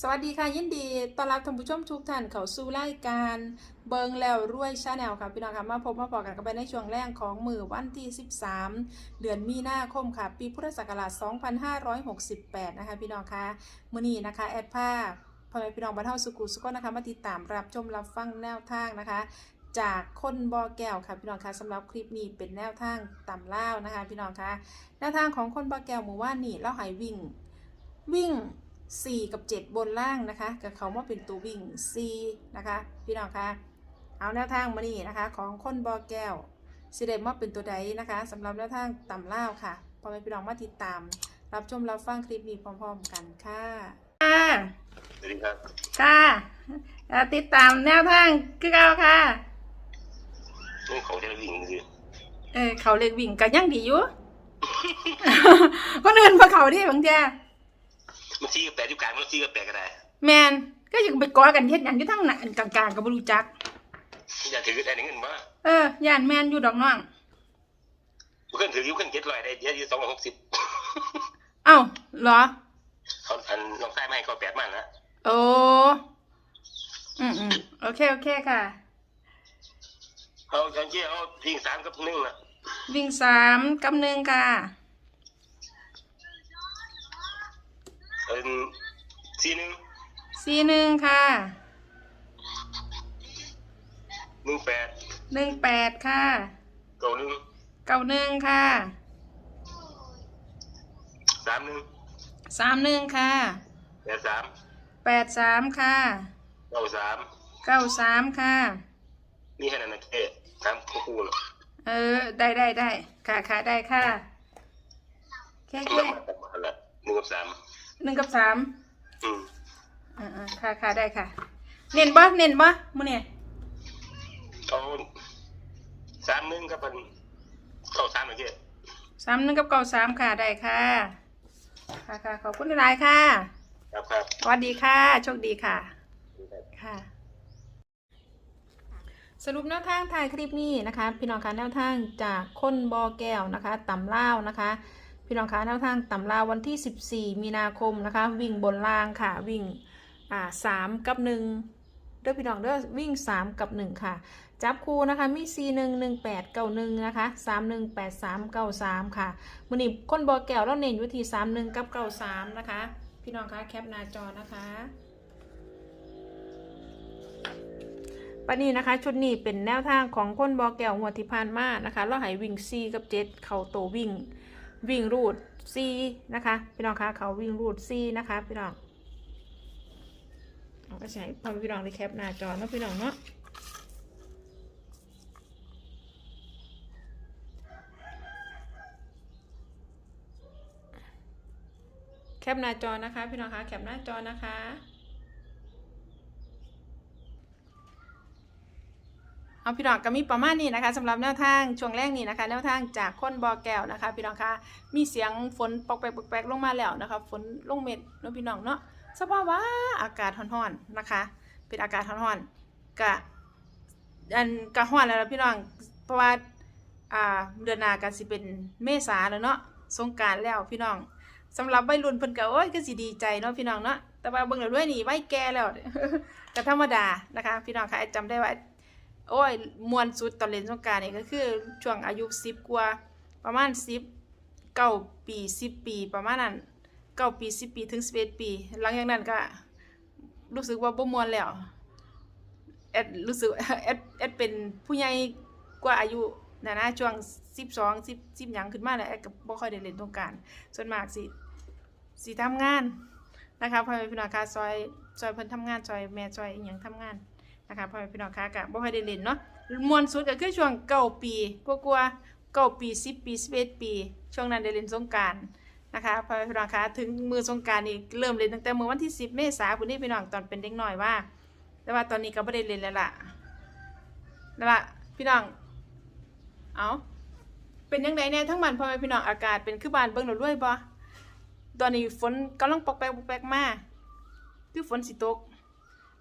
สวัสดีค่ะยินดีต้อนรับท่านผู้ชมทุกท่านเข้าสู่รายการเบิงแล้วรวยชาแนลค่ะพี่น้องค่ะมาพบมาพอกันกันไปในช่วงแรกของมือวันที่ 13 เดือนมีนาคมค่ะ ปีพุทธศักราช 2568 นะคะพี่น้องค่ะมื้อนี้นะคะแอดภาพพ่อแม่พี่น้องบ้านเฮาสุขุสุขนะคะมาติดตามรับชมรับฟังแนวทางนะคะจากคนบอแก้วค่ะพี่น้องคะสำหรับคลิปนี้เป็นแนวทางต่ำเล่านะคะ พี่น้องคะแนวทางของคนบอแก้วหมู่ว่านี่เล่าหายวิ่ง วิ่ง 4 กับ 7 บนล่างนะคะกับเขาว่าเป็นตัววิ่ง4นะคะพี่น้องคะเอาแนวทางมานี่นะคะ ของคนบอแก้วสิเดมาเป็นตัวใดนะคะสำหรับแนวทางต่ำเล่าวค่ะพอแม่พี่น้องมาติดตาม รับชมรับฟังคลิปนี้พร้อมๆกันค่ะค่ะสวัสดีครับค่ะอ่าติดตามแนวทางคือเก่าค่ะนี่เขาจะวิ่งคือเออเขาเล็กวิ่งกันยังดีอยู่คนอื่นมาเขาที่บางที มันซีกับแปดยุคกลางมันซีกับแปดก็ได้แมนก็ยังไปกอกันเฮ็ดหยังอยู่ทั้งหนันกลางๆก็บ่รู้จัก อย่าถือได้เงินมาเออย่านแมนอยู่ดอกน้องเพื่อนถือยิ้วเพื่อนเก็ตลอยได้เดี๋ยวยี่สองร้อยหกสิบเอ้าเหรอเขาอันน้องชายไม่ให้เขาแปดมันนะโอ้อืมอืมโอเคโอเคค่ะเขาจังเจ้าพิงสามกับหนึ่งนะวิ่งสามกับหนึ่งค่ะ เอ็นซีหนึ่งสี่หนึ่งค่ะหนึ่งแปดหนึ่งแปดค่ะเก้าหนึ่งเก้าหนึ่งค่ะสามหนึ่งสามหนึ่งค่ะแปดสามแปดสามค่ะเก้าสามเก้าสามค่ะนี่แค่นั้นนะเจ๊สามคู่นะเออ ได้ได้ได้ค่ะค่ะได้ค่ะแค่มันแค่มาแต่มาละหนึ่งกับสาม หนึ่งกับสามอืมอ่าๆค่ะค่ะได้ค่ะ เน้นบ่เน้นบ่มื้อนี้เขาสามหนึ่งกับมันเก้าสามนะเจ๊สามหนึ่งกับเก้าสามค่ะได้ค่ะ ค่ะค่ะขอบคุณหลายๆค่ะครับครับ สวัสดีค่ะโชคดีค่ะ ค่ะ สรุปแนวทางถ่ายคลิปนี้นะคะ พี่น้องคะแนวทางจากคนบอแก้วนะคะต่ำเล่าวนะคะ พี่น้องคะแนวทางต่ำลาวันที่ 14 มีนาคมนะคะ วิ่งบนล่างค่ะ วิ่งอ่าสามกับหนึ่งเด้อพี่น้องเด้อวิ่ง 3 กับ 1 ค่ะ จับคู่นะคะมี 4 1 1 8 9 1 นะคะ 3 1 8 3 9 3 ค่ะมือนี้คนบอแก้วเราเน้นอยู่ที่ 3 1 กับ 9 3 นะคะ พี่น้องคะแคปหน้าจอนะคะปานนี้นะคะ ชุดนี้เป็นแนวทางของคนบอแก้วหัวที่ผ่านมานะคะเราให้วิ่ง 4 กับ 7 เข่าโตวิ่ง วิ่งรูด C นะคะพี่น้องคะเขาวิ่งรูด C นะคะพี่น้องเอาก็ใช้พอพี่น้องได้แคปหน้าจอเนาะพี่น้องเนาะแคปหน้าจอนะคะ พี่น้องคะแคปหน้าจอนะคะ เอาพี่น้องก็มีประมาณนี้นะคะสำหรับแนวทางช่วงแรกนี้นะคะ แนวทางจากคนบอแก้วนะคะ พี่น้องคะมีเสียงฝนปอกแปกปอกแปกลงมาแล้วนะคะ ฝนลงเม็ดเนาะพี่น้องเนาะสภาพว่าอากาศร้อนๆนะคะ เป็นอากาศร้อนๆกะอันกะร้อนแล้วพี่น้องเพราะว่าอ่าเดือนหน้าก็สิเป็นเมษาแล้วเนาะสงการแล้วพี่น้องสำหรับวัยรุ่นเพิ่นก็โอ้ยก็สิดีใจเนาะพี่น้องเนาะแต่ว่าเบิ่งแล้วด้วยนี่วัยแก่แล้วก็ธรรมดานะคะ พี่น้องคะจำได้ว่า โอ้ยมวนสุดตอนเล่นสงการนี่ก็คือช่วงอายุสิบกว่าประมาณสิบเก้าปีสิบปีประมาณนั้นเก้าปีสิบปีถึงสิบเอ็ดปี หลังจากนั้นก็รู้สึกว่าบ่มวนแล้วแอดรู้สึกแอดแอดเป็นผู้ใหญ่กว่าอายุนะนะช่วงสิบสองสิบสิบหยังขึ้นมาแล้วแอดก็บ่ค่อยได้เล่นสงการ ส่วนมากสิสิทำงานนะคะพ่อแม่พี่น้องค่ะซอยซอยเพิ่นทำงานซอยแม่ซอยอีหยังทำงาน นะคะพ่อแม่พี่น้องคะกะบ่ค่อยได้เล่นเนาะมวนสุดก็คือช่วงเก้าปีกว่าๆเก้าปีสิบปีสิบเอ็ดปี ช่วงนั้นได้เล่นสงการนะคะพ่อแม่พี่น้องคะถึงมือสงการนี่เริ่มเล่นตั้งแต่เมื้อวันที่สิบเมษายนนี่พี่น้องตอนเป็นเด็กน้อยว่า แต่ว่าตอนนี้ก็บ่ได้เล่นแล้วล่ะนั่นล่ะพี่น้องเอาเป็นยังไงแน่ทั้งมันพ่อแม่พี่น้องอากาศเป็นคือบ้านเบิ่งเราด้วยบ่ตอนนี้ฝนกำลังปอกแปกปอกแปกมาคือฝนสิตก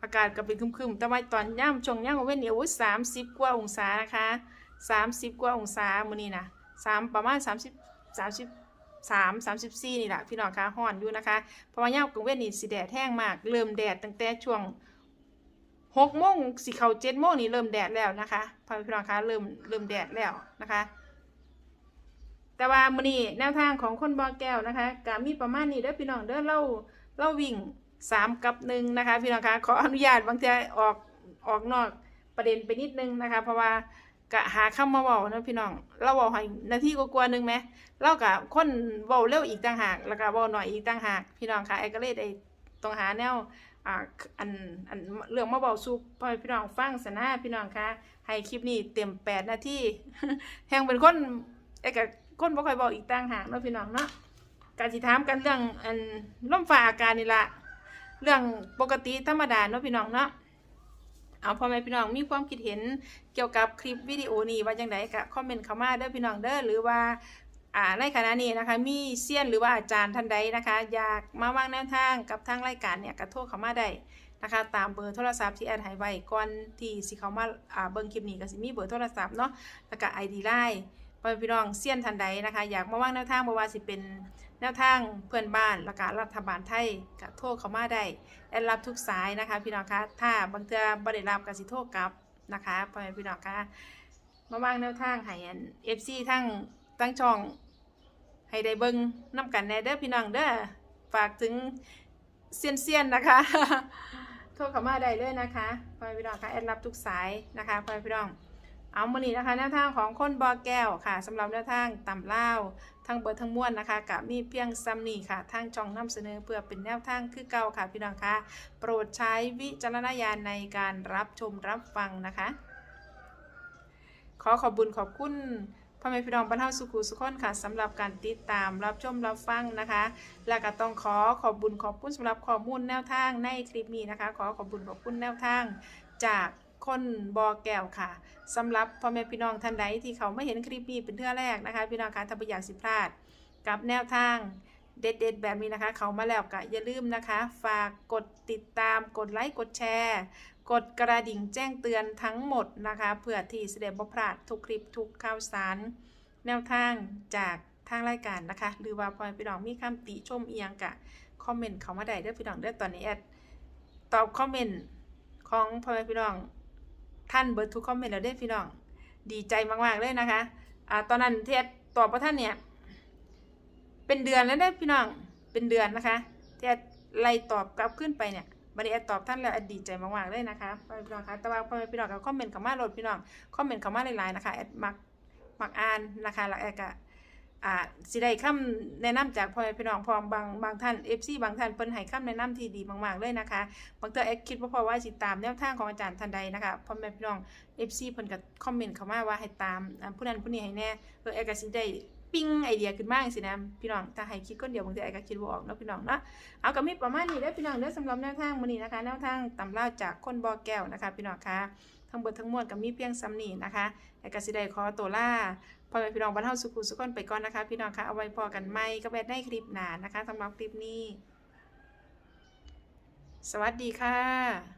อากาศก็เป็นคึมๆ แต่ว่าตอนย่ำช่วงย่ำเว้นเนี่ยโอ้ยสามสิบกว่าองศานะคะสามสิบกว่าองศามื้อนี้นะสามประมาณสามสิบสามสิบ3 34นี่แหละพี่น้องคะฮ้อนอยู่นะคะ เพราะว่าย่ามกลางเว้นนี่สิแดดแห้งมาก เริ่มแดดตั้งแต่ช่วง6โมงสิเข้า7โมงนี่เริ่มแดดแล้วนะคะพ่อพี่น้องคะเริ่มเริ่มแดดแล้วนะคะ แต่ว่ามื้อนี้แนวทางของคนบอแก้วนะคะก็มีประมาณนี้เด้อพี่น้องเด้อเราเราวิ่ง 3กับ1นะคะพี่น้องคะขออนุญาตบางทีออกออกนอกประเด็นไปนิดนึงนะคะ เพราะว่ากะหาคำมาเว้าเนาะพี่น้องเราเว้าให้นาทีกว่าๆนึงไหมเรากะคนเว้าเร็วอีกต่างหากแล้วก็เว้าน้อยอีกต่างหาก พี่น้องคะไอ้ก็เลยได้ต้องหาแนวอ่าอันอันเรื่องมาเว้าสู่พ่อพี่น้องฟังซะนะพี่น้องคะให้คลิปนี้เต็ม8นาทีแฮงเป็นคนไอ้ก็คนบ่ค่อยเว้าอีกต่างหากเนาะพี่น้องเนาะการสิถามกันเรื่องอันลมฟ้าอากาศนี่ละ เรื่องปกติธรรมดาเนาะพี่น้องเนาะเอาพ่อแม่พี่น้องมีความคิดเห็นเกี่ยวกับคลิปวิดีโอนี้ว่าจังไดก็คอมเมนต์เข้ามาเด้อพี่น้องเด้อหรือว่าอ่าในขณะนี้นะคะมีเซียนหรือว่าอาจารย์ท่านใดนะคะ อยากมาวางแนวทางกับทางรายการเนี่ยก็โทรเข้ามาได้นะคะตามเบอร์โทรศัพท์ที่แอดให้ไว้ก่อนที่สิเข้ามาอ่าเบิ่งคลิปนี้ก็สิมีเบอร์โทรศัพท์เนาะแล้วก็ ID ไลน์ พ่อพี่น้องเซียนท่านใดนะคะ อยากมาว่างแนวทางบ่ว่าสิเป็นแนวทางเพื่อนบ้านแล้วก็รัฐบาลไทยก็โทรเขามาได้แอดรับทุกสายนะคะ พี่น้องคะถ้าบางเทื่อบ่ได้รับกสิโทรกลับนะคะพ่อพี่น้องคะมาว่างแนวทางให้เอัน FC ทั้งตั้งช่องให้ได้เบิ่งนํกันแน่เด้อพี่น้องเด้อฝากถึงเซียนเซียนนะคะ โทรเขามาได้เลยนะคะพ่อพี่น้องคะแอดรับทุกสายนะคะพ่อพี่น้อง เอามื้อนี้นะคะแนวทางของคนบอแก้วค่ะสำหรับแนวทางตำล่าทั้งเบิดทั้งมวลนะคะกับมีเพียงซ้ำนี่ค่ะทางชองนำเสนอเพื่อเป็นแนวทางคือเก่าค่ะพี่น้องคะโปรดใช้วิจารณญาณในการรับชมรับฟังนะคะ ขอขอบบุญขอบคุณพ่อแม่พี่น้องบรรเทาสุขุสุขคนค่ะสำหรับการติดตามรับชมรับฟังนะคะ และก็ต้องขอขอบบุญขอบคุณสำหรับข้อมูลแนวทางในคลิปนี้นะคะ ขอขอบบุญขอบคุณแนวทางจาก คนบอแก้วค่ะสำหรับพ่อแม่พี่น้องท่านใดที่เขาไม่เห็นคลิปนี้เป็นเทื่อแรกนะคะ พี่น้องคะถ้าไม่อยากสิพลาด กับแนวทางเด็ดๆแบบนี้นะคะ เขามาแล้วก็อย่าลืมนะคะ ฝากกดติดตามกดไลค์กดแชร์ กดกระดิ่งแจ้งเตือนทั้งหมดนะคะเพื่อที่จะได้บ่พลาดทุกคลิปทุกข่าวสาร แนวทางจากทางรายการนะคะ หรือว่าพอพี่น้องมีคำติชมเอียงกะคอมเมนต์เขามาได้เด้อพี่น้องเด้อตอนนี้แอดตอบคอมเมนต์ของพ่อแม่พี่น้อง ท่านเบิร์ดทุกคอมเมนต์แล้วเด้พี่น้อง ดีใจมากๆเลยนะคะอ่าตอนนั้นที่แอดตอบว่าท่านเนี่ย เป็นเดือนแล้วได้พี่น้อง เป็นเดือนนะคะที่แอดไล่ตอบกลับขึ้นไปเนี่ยบันนี้แอดตอบท่านแล้วแอดดีใจมากๆเลยนะคะพ่อแม่พี่น้องคะแต่ว่าพ่อแม่พี่น้องก็คอมเมนต์เข้ามาโหลดพี่น้อง คอมเมนต์เข้ามาหลายๆนะคะแอดมักมักอ่านนะคะแล้วแอดก็ อ่าสิได้คำแนะนำจากพ่อแม่พี่น้องพร้อมบางบางท่าน FC บางท่านเพิ่นให้คำแนะนำที่ดีมากๆเลยนะคะบางเทื่อแอดคิดว่าพอว่าสิตามแนวทางของอาจารย์ท่านใดนะคะพ่อแม่พี่น้อง FC เพิ่นก็คอมเมนต์เข้ามาว่าให้ตามผู้นั้นผู้นี้ให้แน่เออแอดก็สิได้ปิ้งไอเดียขึ้นมาจังซี่นะพี่น้องถ้าให้คิดคนเดียวบางทีแอดก็คิดบ่ออกเนาะพี่น้องเนาะเอาก็มีประมาณนี้เด้อพี่น้องเด้อสำหรับแนวทางมื้อนี้นะคะแนวทางตำราจากคนบ่อแก้วนะคะ พี่น้องคะทั้งเบิดทั้งมวลก็มีเพียงซ้ำนี้นะคะแอดก็สิได้ขอตัวลา พ่อแม่พี่น้องบ้านเฮาสุขุสุขคนไปก่อนนะคะ พี่น้องคะเอาไว้พอกันไหมก็แบบได้คลิปหนานะคะสำหรับคลิปนี้ สวัสดีค่ะ